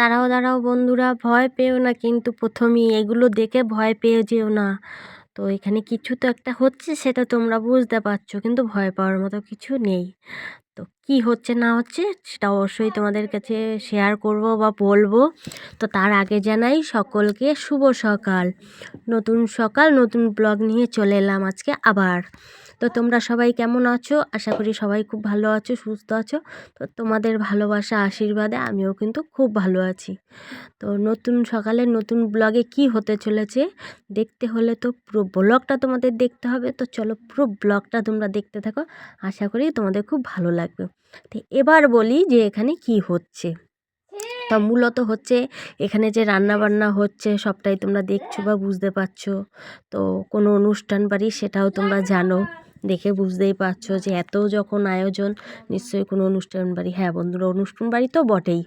দাঁড়াও দাঁড়াও বন্ধুরা, ভয় পেও না কিন্তু প্রথমেই এগুলো দেখে ভয় পেয়ে যেও না। তো এখানে কিছু তো একটা হচ্ছে সেটা তোমরা বুঝতে পারছ কিন্তু ভয় পাওয়ার মতো কিছু নেই। তো কি হচ্ছে না হচ্ছে সেটা অবশ্যই তোমাদের কাছে শেয়ার করব বা বলব। তো তার আগে জানাই সকলকে শুভ সকাল। নতুন সকাল, নতুন ব্লগ নিয়ে চলে এলাম আজকে আবার। তো তোমরা সবাই কেমন আছো? আশা করি সবাই খুব ভালো আছো, সুস্থ আছো। তো তোমাদের ভালোবাসা, আশীর্বাদে আমিও কিন্তু খুব ভালো আছি। তো নতুন সকালে নতুন ব্লগে কি হতে চলেছে? দেখতে হলে তো পুরো ব্লগটা তোমাদের দেখতে হবে। তো চলো পুরো ব্লগটা তোমরা দেখতে থাকো। আশা করি তোমাদের খুব ভালো লাগবে। তো এবার বলি যে এখানে কি হচ্ছে। তা মূলত হচ্ছে এখানে যে রান্না বান্না হচ্ছে সবটাই তোমরা দেখছ বা বুঝতে পারছ। তো কোনো অনুষ্ঠান বাড়ি সেটাও তোমরা জানো। দেখে বুঝতেই পারছ যে এত যখন আয়োজন, নিশ্চয়ই কোনো অনুষ্ঠান বাড়ি হ্যাঁ বন্ধুরা, অনুষ্ঠান বাড়ি তো বটেই।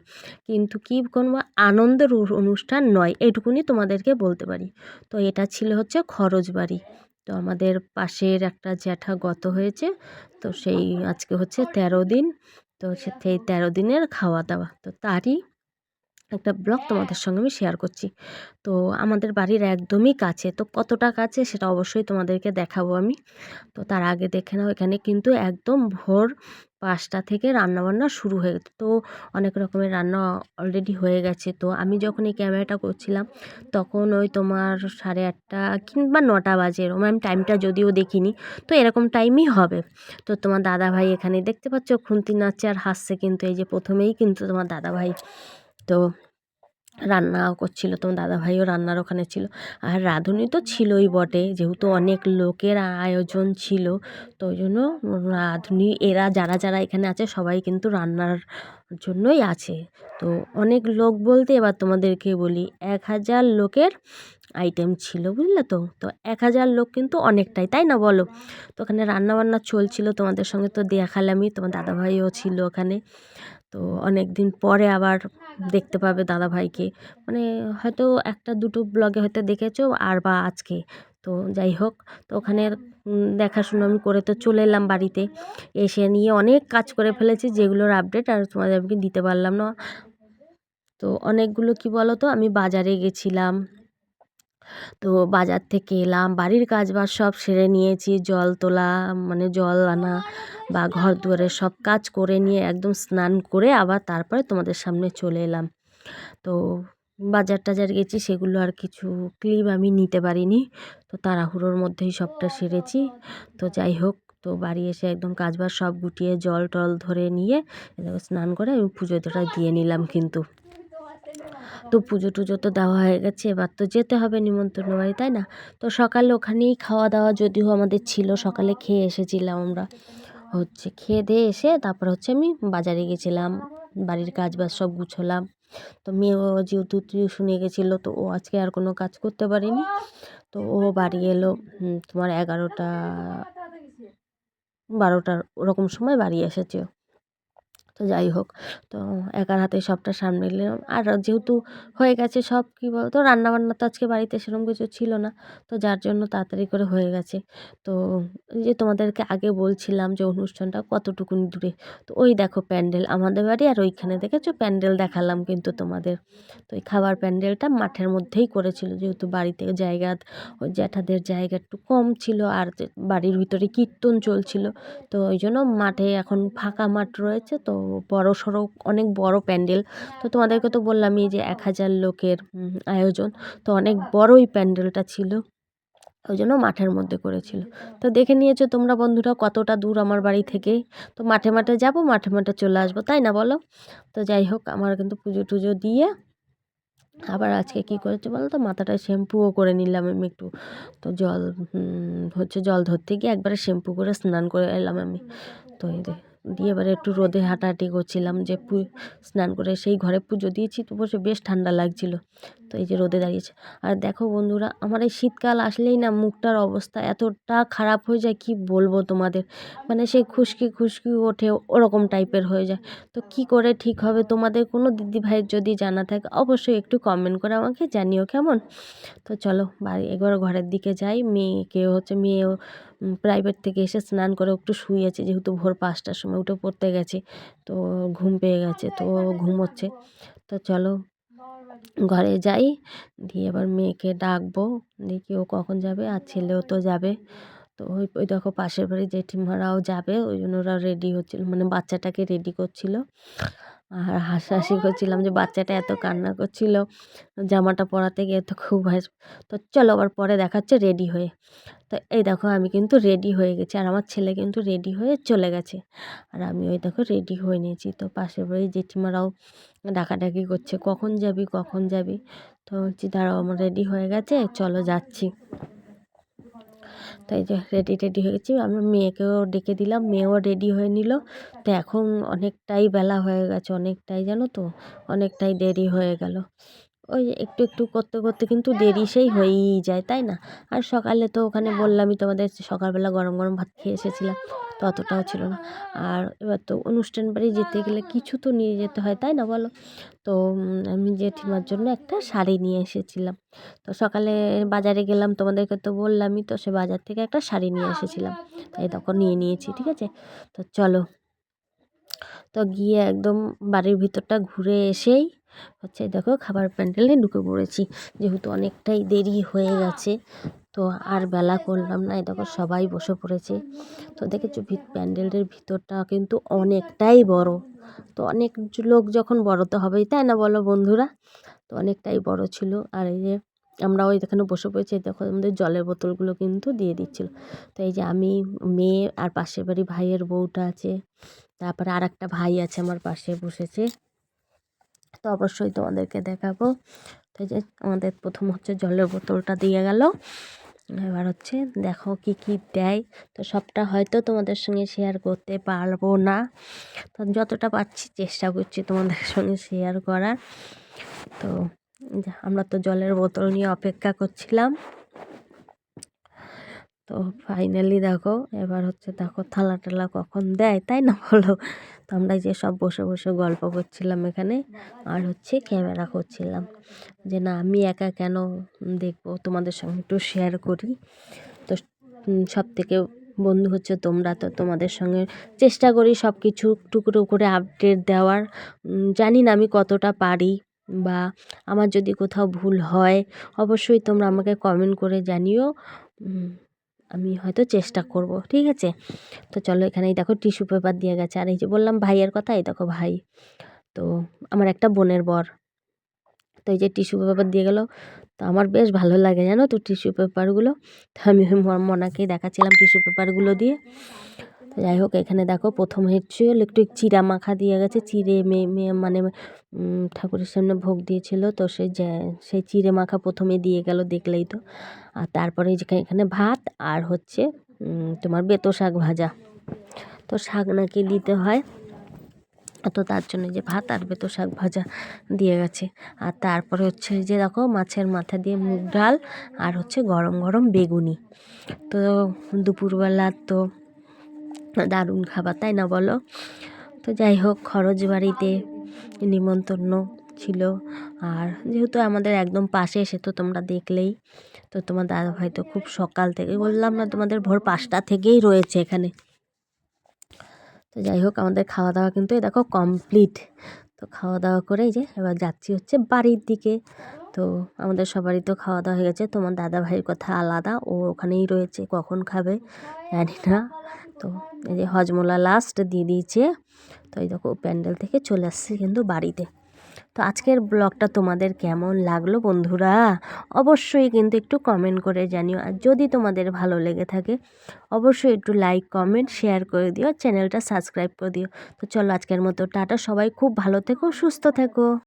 কিন্তু কি কোনো আনন্দের অনুষ্ঠান নয় এইটুকুনি তোমাদেরকে বলতে পারি। তো এটা ছিল হচ্ছে খরচ বাড়ি। তো আমাদের পাশের একটা জ্যাঠা গত হয়েছে, তো সেই আজকে হচ্ছে তেরো দিন, তো সেই তেরো দিনের খাওয়া দাওয়া। তো তারই একটা ব্লগ তোমাদের সঙ্গে আমি শেয়ার করছি। তো আমাদের বাড়ির একদমই কাছে, তো কতটা কাছে সেটা অবশ্যই তোমাদেরকে দেখাবো আমি। তো তার আগে দেখে নাও, এখানে কিন্তু একদম ভোর পাঁচটা থেকে রান্নাবান্না শুরু হয়ে গেছে। তো অনেক রকমের রান্না অলরেডি হয়ে গেছে। তো আমি যখন এই ক্যামেরাটা করছিলাম, তখন ওই তোমার সাড়ে আটটা কিংবা নটা বাজে এরকম। আমি টাইমটা যদিও দেখিনি, তো এরকম টাইমই হবে। তো তোমার দাদা ভাই এখানে দেখতে পাচ্ছ, খুন্তি নাচছে আর হাসছে কিন্তু। এই যে প্রথমেই কিন্তু তোমার দাদা ভাই তো রান্না করছিল, তোমার দাদাভাইও রান্নার ওখানে ছিল। আর রাঁধুনি তো ছিলই বটে, যেহেতু অনেক লোকের আয়োজন ছিল, তো ওই জন্য রাঁধুনি, এরা যারা যারা এখানে আছে, সবাই কিন্তু রান্নার জন্যই আছে। তো অনেক লোক বলতে এবার তোমাদেরকে বলি, এক হাজার লোকের আইটেম ছিল, বুঝলে তো? তো এক হাজার লোক কিন্তু অনেকটাই, তাই না বলো? তো ওখানে রান্নাবান্না চলছিল, তোমাদের সঙ্গে তো দেখালামই, তোমার দাদাভাইও ছিল ওখানে। তো অনেক দিন পরে আবার দেখতে পাবে দাদাভাইকে। মানে হয়তো একটা দুটো ব্লগে হয়তো দেখেছ আর বা আজকে। তো যাই হোক, তো ওখানে দেখাশুনো আমি করে তো চলে এলাম বাড়িতে। এসে নিয়ে অনেক কাজ করে ফেলেছি যেগুলোর আপডেট আর তোমাদের আমি দিতে পারলাম না। তো অনেকগুলো কি বলো তো আমি বাজারে গেছিলাম। তো বাজার থেকে এলাম, বাড়ির কাজ বাজ সব সেরে নিয়েছি, জল তোলা মানে জল আনা বা ঘর দুয়ারের সব কাজ করে নিয়ে একদম স্নান করে আবার তারপরে তোমাদের সামনে চলে এলাম। তো বাজার টাজার গেছি, সেগুলো আর কিছু ক্লিপ আমি নিতে পারিনি। তো তাড়াহুড়োর মধ্যেই সবটা সেরেছি। তো যাই হোক, তো বাড়ি এসে একদম কাজ বাজ সব গুটিয়ে জল টল ধরে নিয়ে স্নান করে আমি পুজোটা দিয়ে নিলাম কিন্তু। তো পুজো টুজো তো দেওয়া হয়ে গেছে, এবার তো যেতে হবে নিমন্ত্রণ বাড়ি, তাই না? তো সকালে ওখানেই খাওয়া দাওয়া যদিও আমাদের ছিল, সকালে খেয়ে এসেছিলাম আমরা। হচ্ছে খেয়ে দিয়ে এসে তারপর হচ্ছে আমি বাজারে গেছিলাম, বাড়ির কাজ বাজ সব গুছোলাম। তো মেয়েও যেহেতু টিউশনে গেছিল, তো ও আজকে আর কোনো কাজ করতে পারেনি। তো ও বাড়ি এলো তোমার এগারোটা, বারোটার ওরকম সময় বাড়ি এসেছে। তো যাই হোক, তো একার হাতে সবটা সামনে নিলাম। আর যেহেতু হয়ে গেছে সব, কী বলতো, রান্নাবান্না তো আজকে বাড়িতে সেরকম কিছু ছিল না, তো যার জন্য তাড়াতাড়ি করে হয়ে গেছে। তো যে তোমাদেরকে আগে বলছিলাম যে অনুষ্ঠানটা কতটুকুনি দূরে, তো ওই দেখো প্যান্ডেল আমাদের বাড়ি আর ওইখানে দেখেছ প্যান্ডেল দেখালাম কিন্তু তোমাদের। তো ওই খাবার প্যান্ডেলটা মাঠের মধ্যেই করেছিল, যেহেতু বাড়িতে জায়গা, ওই জ্যাঠাদের জায়গা একটু কম ছিল আর বাড়ির ভিতরে কীর্তন চলছিল, তো ওই জন্য মাঠে এখন ফাঁকা মাঠ রয়েছে, তো বড় সড়ো, অনেক বড় প্যান্ডেল। তো তোমাদেরকে তো বললামই যে এক হাজার লোকের আয়োজন। তো অনেক বড়ই প্যান্ডেলটা ছিল, ওই জন্য মাঠের মধ্যে করেছিল। তো দেখে নিয়েছো তোমরা বন্ধুরা কতটা দূর আমার বাড়ি থেকে। তো মাঠে মাঠে যাব, মাঠে মাঠে চলে আসব, তাই না বলো? তো যাই হোক, আমার কিন্তু পুজো টুজো দিয়ে আবার আজকে কী করেছে বলো তো মাথাটায় শ্যাম্পুও করে নিলাম আমি একটু। তো জল হচ্ছে জল ধরতে গিয়ে একবারে শ্যাম্পু করে স্নান করে এলাম আমি। তো এই দিয়ে এবারে একটু রোদে হাঁটাহাঁটি করছিলাম যে পু স্নান করে সেই ঘরে পুজো দিয়েছি তো বসে বেশ ঠান্ডা লাগছিল। তো এই যে রোদে দাঁড়িয়েছে। আর দেখো বন্ধুরা, আমার এই শীতকাল আসলেই না মুখটার অবস্থা এতটা খারাপ হয়ে যায়, কি বলব তোমাদের? মানে সেই খুশকি খুশকি ওঠে, ওরকম টাইপের হয়ে যায়। তো কি করে ঠিক হবে তোমাদের কোনো দিদি ভাইয়ের যদি জানা থাকে, অবশ্যই একটু কমেন্ট করে আমাকে জানিও কেমন। তো চলো, বাড়ি একবার ঘরের দিকে যাই। মেয়েকে হচ্ছে মেয়েও প্রাইভেট থেকে এসে স্নান করে একটু শুয়েছে, যেহেতু ভোর পাঁচটার সময় উঠে পড়তে গেছে, তো ঘুম পেয়ে গেছে, তো ঘুমোচ্ছে। তো চলো ঘরে যাই দিয়ে এবার মেয়েকে ডাকবো দেখি ও কখন যাবে আর ছেলেও তো যাবে। তো ওই ওই দেখো পাশের বাড়ি জেঠিমারাও যাবে, ওই জন্য ওরা রেডি হচ্ছিল মানে বাচ্চাটাকে রেডি করছিল। আর হাসাহাসি করছিলাম যে বাচ্চাটা এত কান্না করছিল, জামাটা পরাতে গিয়ে তো খুব হাস, তো চলো আবার পরে দেখাচ্ছে রেডি হয়ে। তো এই দেখো আমি কিন্তু রেডি হয়ে গেছি, আর আমার ছেলে কিন্তু রেডি হয়ে চলে গেছে। আর আমি ওই দেখো রেডি হয়ে নিয়েছি, তো পাশের বাড়ি জেঠিমারাও ডাকাডাকি করছে, কখন যাবি কখন যাবি? তো বলছি, দাঁড়াও, আমার রেডি হয়ে গেছে, চলো যাচ্ছি। তাই যে রেডি টেডি হয়ে গেছি। আমি মেয়েকেও ডেকে দিলাম, মেয়েও রেডি হয়ে নিল। তো এখন অনেকটাই বেলা হয়ে গেছে, অনেকটাই জানো তো? অনেকটাই দেরি হয়ে গেল। ওই একটু একটু করতে করতে কিন্তু দেরি সেই হয়েই যায়, তাই না? আর সকালে তো ওখানে বললামই তোমাদের সকালবেলা গরম গরম ভাত খেয়ে এসেছিলাম, তো অতটাও ছিল না। আর এবার তো অনুষ্ঠান বাড়ি যেতে গেলে কিছু তো নিয়ে যেতে হয়, তাই না বলো? তো আমি জেঠিমার জন্য একটা শাড়ি নিয়ে এসেছিলাম। তো সকালে বাজারে গেলাম, তোমাদেরকে তো বললামই তো, সে বাজার থেকে একটা শাড়ি নিয়ে এসেছিলাম। তাই তখন নিয়ে নিয়েছি, ঠিক আছে? তো চলো। তো গিয়ে একদম বাড়ির ভিতরটা ঘুরে এসেই হচ্ছে দেখো খাবার প্যান্ডেলে ঢুকে পড়েছি। যেহেতু অনেকটাই দেরি হয়ে গেছে, তো আর বেলা করলাম না। এই দেখো সবাই বসে পড়েছে। তো দেখেছ প্যান্ডেলের ভিতরটা কিন্তু অনেকটাই বড়। তো অনেক লোক যখন বড় তো হবেই, তাই না বলো বন্ধুরা? তো অনেকটাই বড় ছিল। আর এই যে আমরা ওই এখানে বসে পড়েছি, দেখো আমাদের জলের বোতলগুলো কিন্তু দিয়ে দিচ্ছিল। তো এই যে আমি, মেয়ে আর পাশের বাড়ি ভাইয়ের বউটা আছে, তারপরে আর একটা ভাই আছে আমার পাশে বসেছে। তো অবশ্যই তোমাদেরকে দেখাবো। তো যে আমাদের প্রথম হচ্ছে জলের বোতলটা দিয়ে গেল। এবার হচ্ছে দেখো কি কি দেয়। তো সবটা হয়তো তোমাদের সঙ্গে শেয়ার করতে পারব না। তো যতটা পাচ্ছি চেষ্টা করছি তোমাদের সঙ্গে শেয়ার করার। তো আমরা তো জলের বোতল নিয়ে অপেক্ষা করছিলাম। তো ফাইনালি দেখো, এবার হচ্ছে দেখো থালা টালা কখন দেয়, তাই না বলো? তো আমরা যে সব বসে বসে গল্প করছিলাম এখানে, আর হচ্ছে ক্যামেরা করছিলাম যে না, আমি একা কেন দেখব? তোমাদের সঙ্গে একটু শেয়ার করি। তো সব থেকে বন্ধু হচ্ছে তোমরা, তো তোমাদের সঙ্গে চেষ্টা করি সব কিছু টুকরো করে আপডেট দেওয়ার। জানি না আমি কতটা পারি, বা আমার যদি কোথাও ভুল হয়, অবশ্যই তোমরা আমাকে কমেন্ট করে জানিও। আমি হয়তো চেষ্টা করব, ঠিক আছে? তো চলো এখানে এই দেখো টিস্যু পেপার দিয়ে গেছে। আর এই যে বললাম ভাইয়ের কথা, এই দেখো ভাই। তো আমার একটা বোনের বর। তো এই যে টিস্যু পেপার দিয়ে গেলো। তো আমার বেশ ভালো লাগে, জানো তো টিস্যু পেপারগুলো। তো আমি মনাকেই দেখাচ্ছিলাম টিস্যু পেপারগুলো দিয়ে। যাই হোক, এখানে দেখো প্রথম হচ্ছে একটু চিরা মাখা দিয়ে গেছে। চিড়ে মেয়ে মানে ঠাকুরের সামনে ভোগ দিয়েছিল। তো সে সেই চিড়ে মাখা প্রথমে দিয়ে গেল দেখলেই তো। আর তারপরে এখানে ভাত আর হচ্ছে তোমার বেতো শাক ভাজা। তো শাক নাকি দিতে হয়। তো তার জন্য যে ভাত আর বেতো শাক ভাজা দিয়ে গেছে। আর তারপরে হচ্ছে যে দেখো মাছের মাথা দিয়ে মুগ ডাল আর হচ্ছে গরম গরম বেগুনি। তো দুপুরবেলা তো দারুণ খাবার, তাই না বলো? তো যাই হোক, খরচ বাড়িতে নিমন্ত্রণ ছিল। আর যেহেতু আমাদের একদম পাশে এসে তো তোমরা দেখলেই, তো তোমার দাদাভাই তো খুব সকাল থেকে, বললাম না তোমাদের ভোর পাঁচটা থেকেই রয়েছে এখানে। তো যাই হোক, আমাদের খাওয়া দাওয়া কিন্তু এ দেখো কমপ্লিট তো খাওয়া দাওয়া করেই যে এবার যাচ্ছি হচ্ছে বাড়ির দিকে। তো আমাদের সবারই তো খাওয়া দাওয়া হয়ে গেছে। তোমার দাদা ভাইয়ের কথা আলাদা, ও ওখানেই রয়েছে, কখন খাবে জানি না। তো এই যে হজমোলা লাস্ট দিয়ে দিয়েছে। তো এই দেখো, প্যান্ডেল থেকে চলে আসছে কিন্তু বাড়িতে। তো আজকের ব্লগটা তোমাদের কেমন লাগল বন্ধুরা? অবশ্যই কিন্তু একটু কমেন্ট করে জানিও। আর যদি তোমাদের ভালো লেগে থাকে, অবশ্যই একটু লাইক কমেন্ট শেয়ার করে দিও। চ্যানেলটা সাবস্ক্রাইব করে দিও। তো চলো আজকের মতো, টাটা সবাই। খুব ভালো থেকো, সুস্থ থেকো।